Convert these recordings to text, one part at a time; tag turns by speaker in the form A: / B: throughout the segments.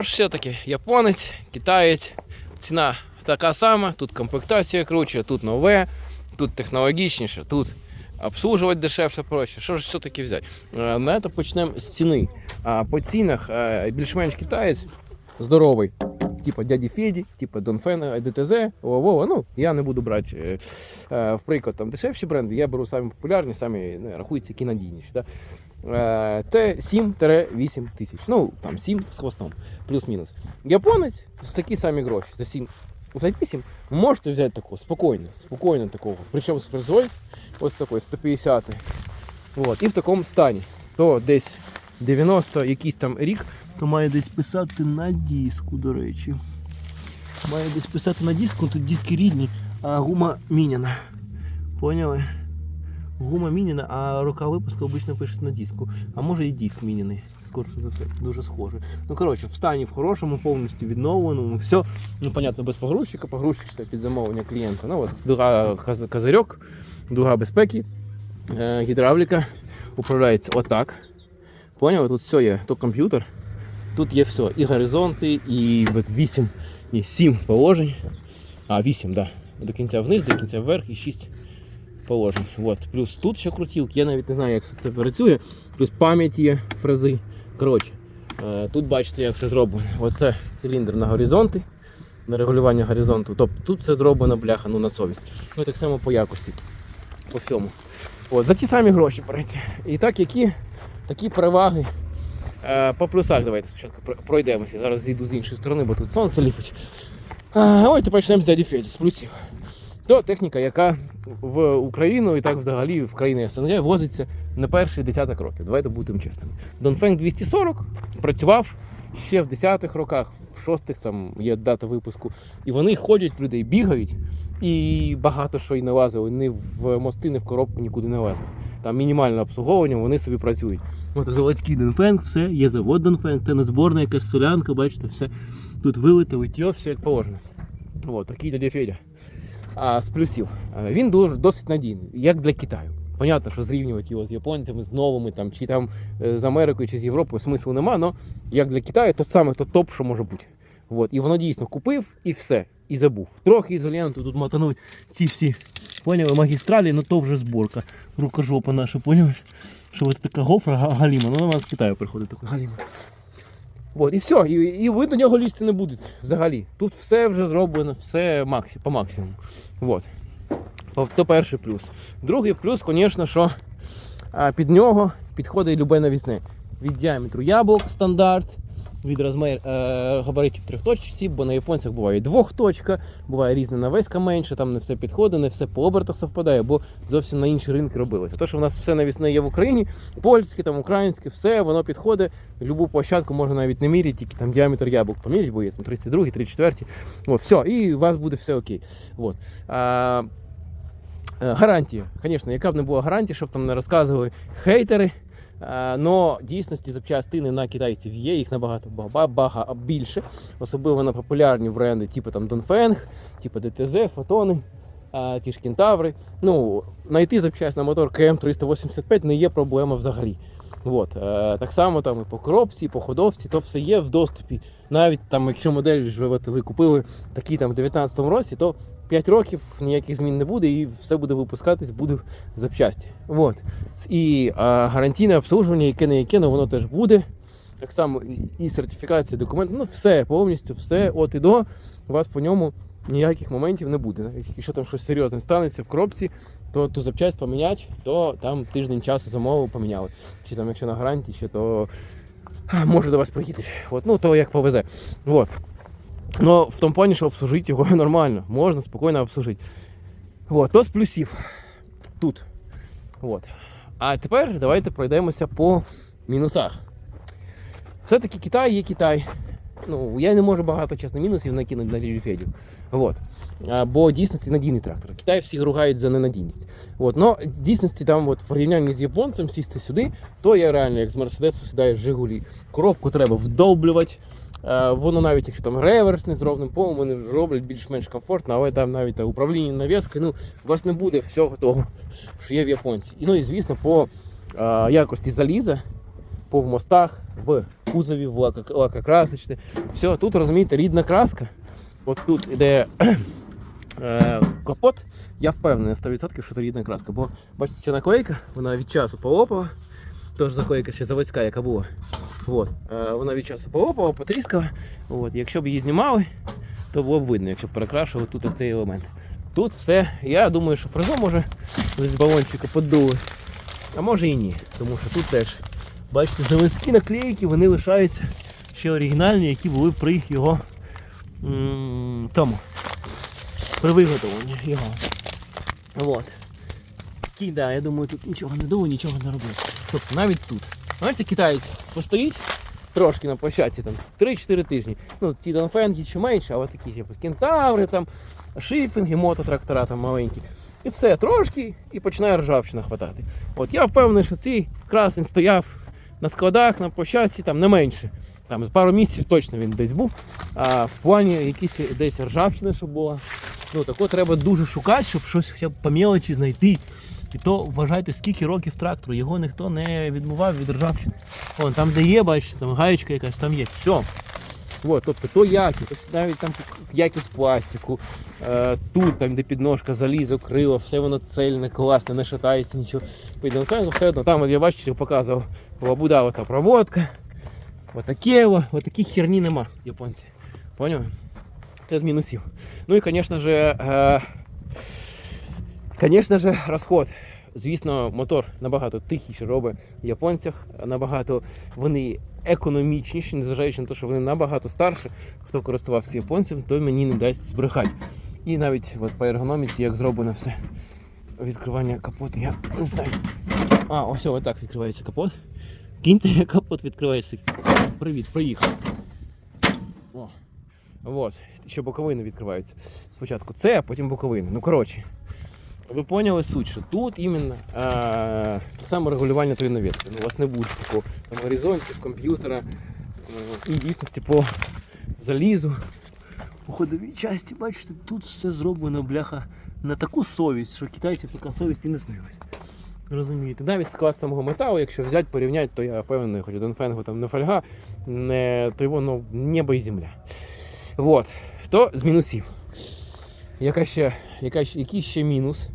A: Все-таки японець, китаєць, ціна така сама, тут комплектація круче, тут нове, тут технологічніше, тут обслужувати дешевше проще. Що ж все-таки взяти? Е, На це почнемо з ціни. А по цінах е, більш-менш китаєць здоровий. Типа дяді Феді, типа Донфен, ДТЗ, Вова. Ну, я не буду брати е, в приклад там дешевші бренди, я беру самі популярні, самі ну, рахуються. Да? Е, Т 7-8 тисяч. Ну, там 7 з хвостом, плюс-мінус. Японець за такі самі гроші, за 7. За 8 можете взяти такого, спокійно, спокійно такого. Причому з фрезою, ось такий 150 От, і в такому стані. То десь 90 якийсь там рік, то має десь писати на диску, до речі. Має десь писати на диску, тут диски рідні, а гума міняна. Поняли? Гума міняна, а рока випуску обично пишуть на диску. А може і диск міняний. Скорше за все, дуже схоже. Ну, коротше, в стані в хорошому, повністю відновленому. Все, ну, понятно, без погрузчика. Погрузчик це під замовлення клієнта. Ну, ось каз- козирьок, дуга безпеки, е, гідравліка управляється отак. Поняли? Тут все є. То комп'ютер, тут є все. І горизонти, і 8, ні, 7 положень. А, 8, так. Да. До кінця вниз, до кінця вверх і 6 положень. От. Плюс тут ще крутілки, я навіть не знаю, як це працює. Плюс пам'ять є, фрази. Коротше, е, тут бачите, як все зроблено. Оце циліндр на горизонти, на регулювання горизонту. Тобто тут все зроблено бляха, ну на совість. Ну і так само по якості. По всьому. От, за ті самі гроші береться. І так, які такі переваги. Е, по плюсах давайте спочатку пройдемося. Зараз зійду з іншої сторони, бо тут сонце ліпить. А, ой, тепер почнемо з дяді Фелі, з плюсів. То техніка, яка в Україну і так взагалі в країни СНГ возиться на перший десяток років. Давайте будемо чесними. Донфенг 240 працював ще в 10-х роках, в 6-х там є дата випуску. І вони ходять, людей бігають, і багато що й не лазили. Ні в мости, ні в коробку нікуди не лазили. Там мінімальне обслуговування, вони собі працюють. От заводський Донфенг, все, є завод Донфенг, тенісборна, якась солянка, бачите, все. Тут вилите, литьо, все як положено. От, такий дядя Федя. А з плюсів. Він дуже досить надійний, як для Китаю. Понятно, що зрівнювати його з японцями, з новими, там, чи там е, з Америкою, чи з Європою смислу нема, але як для Китаю, то саме то топ, що може бути. От. І воно дійсно купив і все. І забув. Трохи ізоленту тут мотануть ці всі поняли, магістралі, ну то вже зборка. Рукожопа наша, поняли? Що от така гофра галіма, ну вона з Китаю приходить така галіма. От, і все, і, і ви до нього лізти не будете взагалі. Тут все вже зроблено, все максі, по максимуму. От. То- То перший плюс. Другий плюс, звісно, що під нього підходить любе навісне. Від діаметру яблук стандарт, від розмір е, габаритів трьохточці, бо на японцях буває двохточка, буває різна навеска менше, там не все підходить, не все по обертах совпадає, бо зовсім на інші ринки робилося. То, що в нас все навісне є в Україні, польське, там, українське, все воно підходить. Любу площадку можна навіть не міряти, тільки там діаметр яблук поміряти, бо є там 32, 34. От, все, і у вас буде все окей. От. А, е, гарантія, звісно, яка б не була гарантія, щоб там не розказували хейтери. Е, Но дійсності запчастини на китайців є, їх набагато бага більше, особливо на популярні бренди, типу там Dongfeng, типу DTZ, Фотони, ті ж кентаври. Ну, знайти запчасть на мотор КМ385 не є проблема взагалі. От, е, так само там і по коробці, і по ходовці, то все є в доступі. Навіть там, якщо модель ви, купили такі там в 19-му році, то 5 років ніяких змін не буде і все буде випускатись, буде запчасті. От. І а, гарантійне обслуживання, яке не яке, ну воно теж буде. Так само і, сертифікація документів, ну все, повністю все от і до. У вас по ньому ніяких моментів не буде. Якщо там щось серйозне станеться в коробці, то ту запчасть поміняти, то там тиждень часу замовив, поміняли. Чи там, якщо на гарантії, ще, то може до вас приїдуть. От, ну то як повезе. От. Но в тому плані, що обслужити його нормально, можна спокійно обслужити. От, то з плюсів тут. От. А тепер давайте пройдемося по мінусах. Все-таки Китай є Китай. Ну, я не можу багато чесно мінусів накинути на Ріліфедів. Вот. Бо в дійсності надійний трактор. Китай всі ругають за ненадійність. От. Но дійсності там от, в порівнянні з японцем сісти сюди, то я реально як з Мерседесу сідаю з Жигулі. Коробку треба вдовблювати. Е, Воно навіть якщо там реверс з ровним полом, вони роблять більш-менш комфортно, але там навіть та, управління навіскою, ну, у вас не буде всього того, що є в японці. І ну і звісно, по е, якості заліза по в мостах, в кузові, в лако- лакокрасочне. Все, тут розумієте, рідна краска. От тут іде е, капот, я впевнений на 100%, що це рідна краска. Бо бачите, ця наклейка, вона від часу полопала. Тож наклейка ще заводська, яка була. От. Е, вона від часу полопала, потріскала. От. Якщо б її знімали, то було б видно, якщо б перекрашували тут цей елемент. Тут все, я думаю, що фрезо може з балончика подули. А може і ні. Тому що тут теж, бачите, заводські наклейки, вони лишаються ще оригінальні, які були при його м, тому. При виготовленні його. От. Такий, да, я думаю, тут нічого не думаю, нічого не робив. Тобто навіть тут. Бачите, китаєць постоїть трошки на площадці, там 3-4 тижні. Ну, ці донфенги чи менше, а от такі, типу, кентаври, там, шифінги, мототрактора там маленькі. І все, трошки, і починає ржавчина хватати. От я впевнений, що цей красень стояв на складах, на площадці, там не менше. Там пару місяців точно він десь був. А в плані якісь десь ржавчина, щоб була. Ну тако треба дуже шукати, щоб щось хоча б по мелочі знайти. І то вважайте, скільки років трактору, його ніхто не відмивав від ржавчини. Вон там, де є, бачите, там гаєчка якась, там є. Все. От, тобто то якість, ось навіть там якість пластику, е, тут, там, де підножка, залізо, крило, все воно цельне, класне, не шатається нічого. Під Донфенгом все одно. Там, от я бачите, показував лабуда, ота проводка. Отаке, о, отакі херні нема, японці. Поняли? Це з мінусів. Ну і, звісно ж, е, Звісно ж, розход. Звісно, мотор набагато тихіше робить в японцях, набагато вони економічніші, незважаючи на те, що вони набагато старші. Хто користувався японцем, той мені не дасть збрехати. І навіть от по ергономіці, як зроблено все. Відкривання капоту, я не знаю. А, ось отак відкривається капот. Кіньте, капот відкривається. Привіт, приїхав. О. От, ще боковини відкриваються. Спочатку це, а потім боковини. Ну, коротше. Ви поняли суть, що тут іменно е, само регулювання тої навіски. Ну, у вас не буде такого там, горизонтів, комп'ютера е, і дійсності по залізу. По ходовій часті, бачите, тут все зроблено, бляха, на таку совість, що китайців така совість і не снилась. Розумієте, навіть склад самого металу, якщо взяти, порівняти, то я впевнений, хоч Донфенгу там не фольга, не, то ну, небо і земля. Вот. То з мінусів. Яка ще, яка, який ще мінус?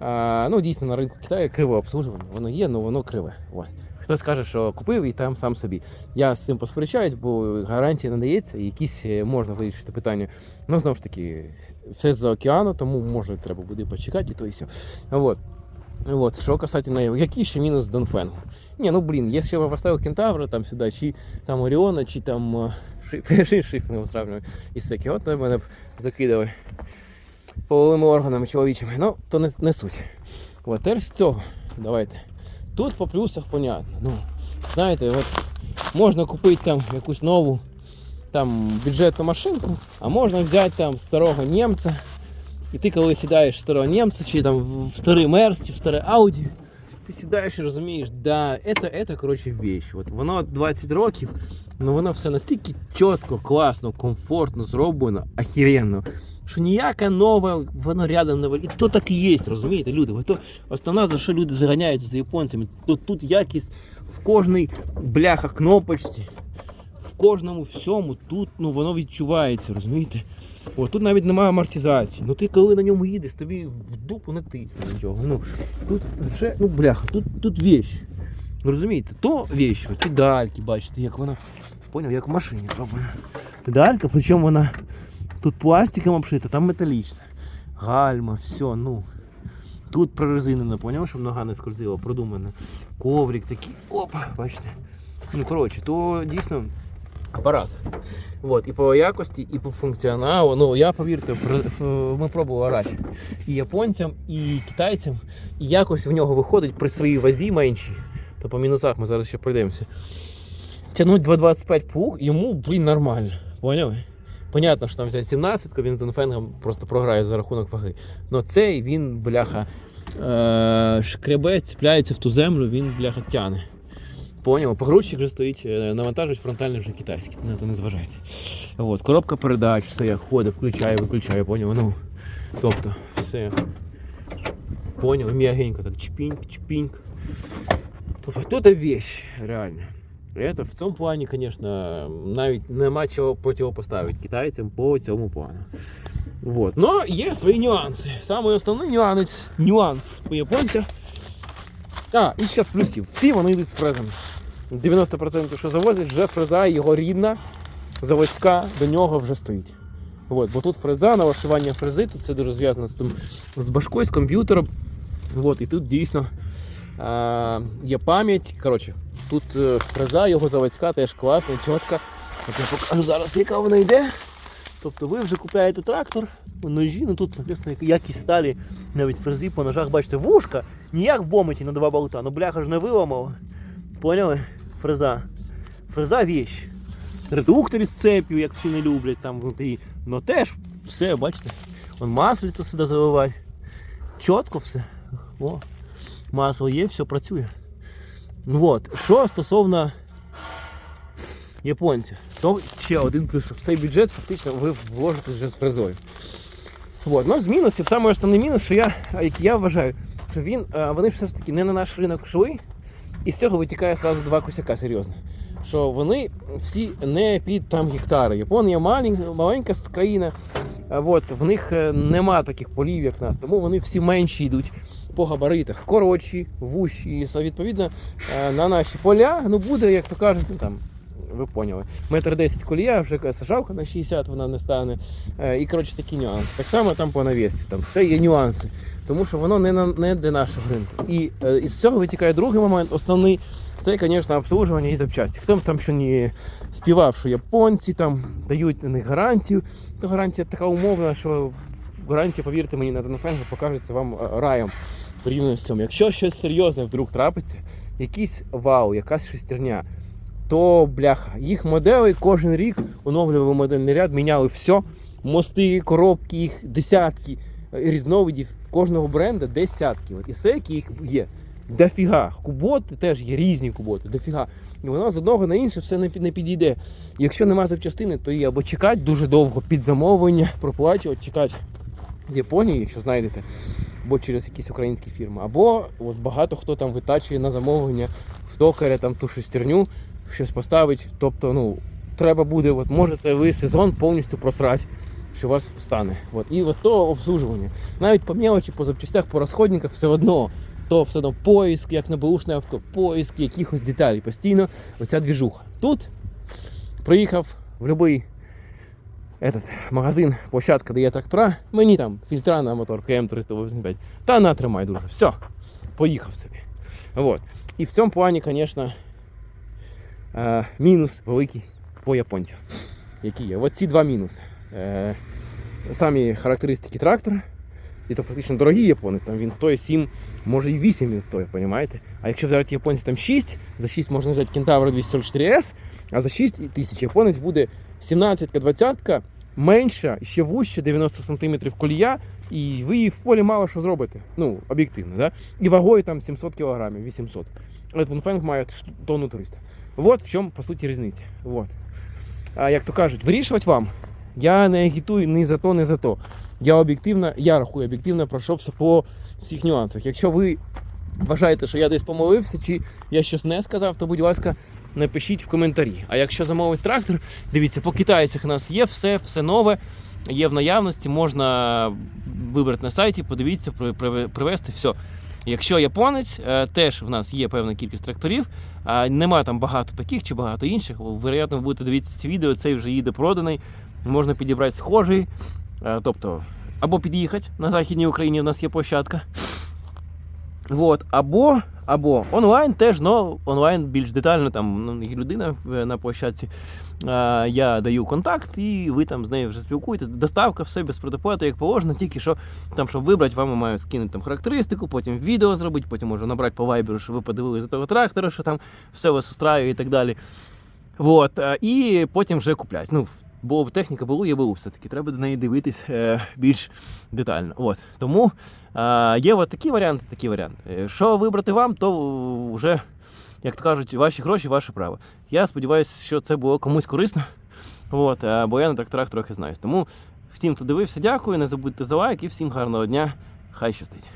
A: А, ну, дійсно, на ринку Китаю криве обслуживання. Воно є, але воно криве. От. Хтось каже, що купив і там сам собі. Я з цим посперечаюсь, бо гарантія не дається, і якісь е, можна вирішити питання. Ну, знову ж таки, все з-за океану, тому може треба буде почекати, і то і все. От. От, що касательно, який ще мінус Донфенгу? Ні, ну блін, якщо я поставив кентавра там сюди, чи там Оріона, чи там е, шиф, шиф не устраиваю із от то мене б закидали половими органами чоловічими. Ну, то не, не суть. От тепер з цього. Давайте. Тут по плюсах понятно. Ну, знаєте, от можна купити там якусь нову там бюджетну машинку, а можна взяти там старого німця. І ти коли сідаєш в старого німця, чи там в старий Мерс, чи в старе Ауді, ти сідаєш і розумієш, да, это, это, коротше, вещь. От воно 20 років, але воно все настільки чітко, класно, комфортно зроблено, охеренно, що ніяка нова, воно рядом не вал- І то так і є, розумієте, люди. То основна, за що люди заганяються за японцями, то тут якість в кожній бляха кнопочці, в кожному всьому, тут ну, воно відчувається, розумієте? О, тут навіть немає амортизації. Ну ти коли на ньому їдеш, тобі в дупу не тисне нічого. Ну, тут вже, ну бляха, тут, тут вещь. Розумієте? То вещь, от педальки, бачите, як вона. Поняв, як в машині зроблена. Педалька, причому вона тут пластиком обшита, там металічна. Гальма, все, ну. Тут прорезинено, поняв, щоб нога не скользила, продумано. Коврик такий, опа, бачите. Ну, коротше, то дійсно апарат. Вот, і по якості, і по функціоналу. Ну, я повірте, ми пробували раніше. І японцям, і китайцям, і якось в нього виходить при своїй вазі меншій. То по мінусах ми зараз ще пройдемося. Тягнуть 2,25 плуг, йому, блін, нормально. Поняли? Понятно, що там взяти 17, він Донфенгом просто програє за рахунок ваги. Но цей він, бляха, е- шкребе, цепляється в ту землю, він, бляха, тяне. Поняв, погрузчик вже стоїть, е, навантажують фронтальний вже китайський, на то не зважайте. От, коробка передач, все як ходить, включає, виключає, поняв. Ну, тобто, все. Поняв, м'ягенько так чпіньк, чпіньк. Тобто, то вещь, реально. Это в цьому плані, звісно, навіть нема чого противопоставити китайцям по цьому плану. Вот. Но є свої нюанси. Самий основний нюанс, нюанс по японцях. А, і зараз плюсів. Всі вони йдуть з фрезами. 90% що завозять, вже фреза його рідна, заводська, до нього вже стоїть. От, бо тут фреза, налаштування фрези, тут це дуже зв'язано з тим з башкою, з комп'ютером. От, і тут дійсно є пам'ять. Коротше, тут е, фреза, його заводська теж класна, чітка. От я покажу зараз, яка вона йде. Тобто ви вже купляєте трактор, ножі, ну тут, якість сталі, навіть фрези по ножах, бачите, вушка, ніяк в бометі на два болта, ну бляха ж не виламав. Поняли? Фреза. Фреза вещь. Редуктор із цепів, як всі не люблять там внутрі. Ну теж все, бачите. Вон маслиця сюди заливати. Чітко все. О, масло є, все працює. От, що стосовно японців, то ще один плюс, в цей бюджет фактично ви вложите вже з фрезою. От. Ну, з мінусів, саме основний мінус, що я, як я вважаю, що він, вони все ж таки не на наш ринок йшли, і з цього витікає сразу два косяка серйозно. Що вони всі не під там гектари. Японія маленька, маленька країна, от, в них е, нема таких полів, як нас, тому вони всі менші йдуть по габаритах, коротші, вущі. Відповідно, е, на наші поля ну, буде, як то кажуть, ну там. Ви поняли. Метр 10 колія, вже сажалка на 60 вона не стане. Е, І коротше такі нюанси. Так само там по навісці. Там все є нюанси. Тому що воно не, на, не для нашого ринку. І е, із цього витікає другий момент, основний. Це, звісно, обслуговування і запчасті. Хто б там що не співав, що японці там дають на них гарантію, то гарантія така умовна, що гарантія, повірте мені, на Донофенгу покажеться вам раєм порівняно з цьому. Якщо щось серйозне вдруг трапиться, якийсь вау, якась шестерня, то бляха, їх модели кожен рік оновлювали модельний ряд, міняли все. Мости, коробки, їх десятки е, різновидів кожного бренда десятки. От і сейки їх є дофіга. Куботи теж є різні куботи, дофіга. І воно з одного на інше все не, підійде. Якщо нема запчастини, то її або чекати дуже довго під замовлення, проплачувати, чекати Японії, якщо знайдете, або через якісь українські фірми, або от багато хто там витачує на замовлення в токаря там ту шестерню, щось поставить. Тобто, ну, треба буде, от можете ви сезон повністю просрати, що у вас стане. От. І от то обслужування. Навіть по мелочі, по запчастях, по розходниках все одно. То все одно поиск, як на бушне авто, поиск якихось деталей. Постійно оця двіжуха. Тут приїхав в будь-який этот магазин, площадка, де є трактора, мені там фільтра на мотор КМ385. Та на тримай, друже. Все, поїхав собі. Вот. І в цьому плані, звісно, е, мінус великий по японцях. Які є? От два мінуси. Е, самі характеристики трактора. І то фактично дорогий японець, там він стоїть 7, може і 8 він стоїть, розумієте? А якщо взяти японці там 6, за 6 можна взяти Кентавр 244S, а за 6 тисяч японець буде 17-20 менша, ще вужче 90 см колія, і ви її в полі мало що зробите. Ну, об'єктивно, да? І вагою там 700 кг, 800. От має тонну 300. От в чому, по суті, різниця. Вот. А як то кажуть, вирішувати вам. Я не агітую ні за то, ні за то. Я об'єктивно, я рахую, об'єктивно пройшовся по всіх нюансах. Якщо ви вважаєте, що я десь помилився, чи я щось не сказав, то будь ласка, напишіть в коментарі. А якщо замовить трактор, дивіться, по китайцях у нас є все, все нове, є в наявності, можна вибрати на сайті, подивіться, при- при- привезти все. Якщо японець, е, теж в нас є певна кількість тракторів, нема там багато таких чи багато інших. Вероятно, ви будете дивитися ці відео, цей вже їде проданий. Можна підібрати схожий. Е, Тобто, або під'їхати на Західній Україні, у нас є площадка. Вот. Або, або онлайн теж, но онлайн більш детально, там ну, людина е, на площадці. Е, Я даю контакт, і ви там з нею вже спілкуєтесь. Доставка, все без предоплати, як положено, тільки що там, щоб вибрати, вам мають скинути там характеристику, потім відео зробити, потім можу набрати по вайберу, що ви подивилися за того трактора, що там все вас устраює і так далі. Вот. е, І потім вже купляти. Ну, бо техніка БУ є БУ все-таки, треба до неї дивитись е, більш детально. От. Тому е, є от такі варіанти, такі варіанти. Е, Що вибрати вам, то вже, як то кажуть, ваші гроші, ваше право. Я сподіваюся, що це було комусь корисно. От, бо я на тракторах трохи знаюсь. Тому всім, хто дивився, дякую. Не забудьте за лайк і всім гарного дня. Хай щастить.